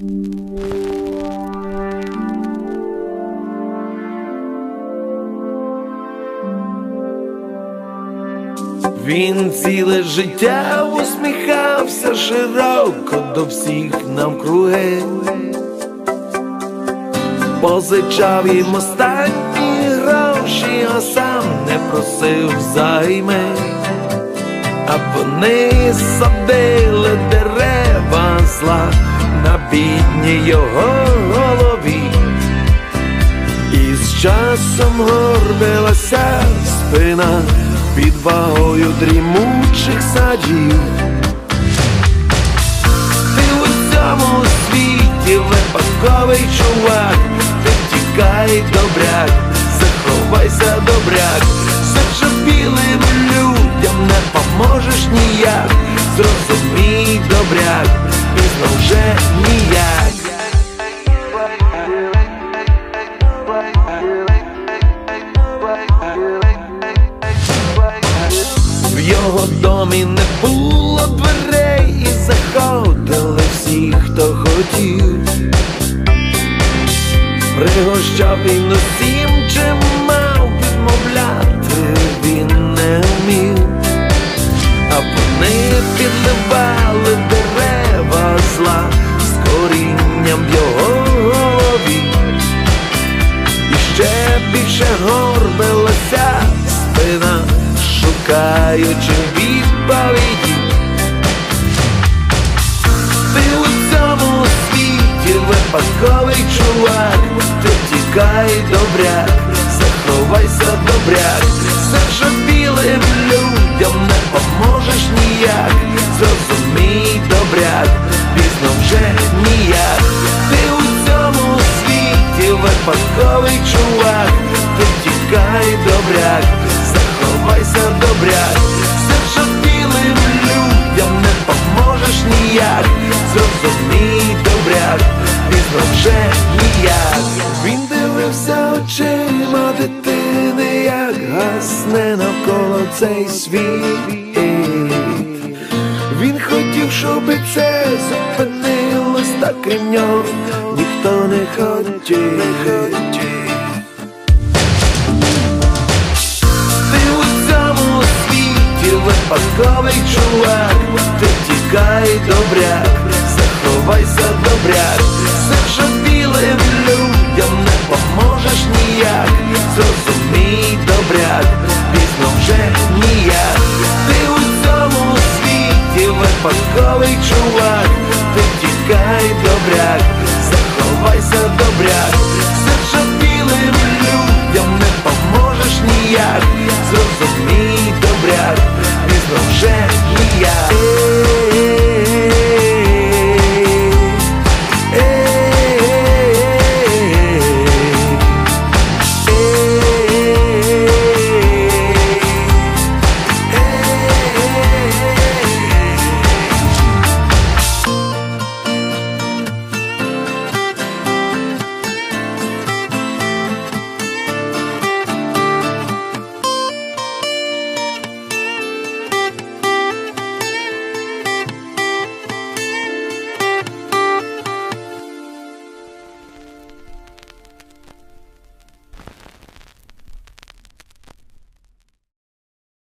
Він ціле життя усміхався широко до всіх навкруги, позичав їм останні гроші, а сам не просив займи, а вони садили дерева зла на бідній його голові. І з часом горбилася спина під вагою дрімучих садів. Ти у цьому світі випадковий чувак, ти втікай добряк, заховайся добряк, зачепілим людям не поможеш ніяк, зрозумій добряк, пізно вже ніяк. В його домі не було дверей і заходили всі, хто хотів. Пригощав він усім, чим мав відмовляти, він не вмів, більше горбилася. Спина, шукаючи відповіді. Ти у цьому світі випадковий чувак, ти тікай добряк, заховайся добряк, все ж білим людям не поможеш ніяк, зрозумій добряк, пізно вже ніяк, ти у цьому світі випадковий чувак, тікай добряк, заховайся добряк, все білим людям не поможеш ніяк, зрозумій добряк, пізно вже ніяк. Він дивився очима дитини, як гасне навколо цей світ. Він хотів, щоб це зупинилось, та крім нього ніхто не хотів. Світі чувак, ти тікай добряк, заховайся добряк, все ж білим людям не поможеш ніяк, зрозумій добряк, пізно вже ніяк, ти у цьому світі випадковий чувак, ти тікай добряк, заховайся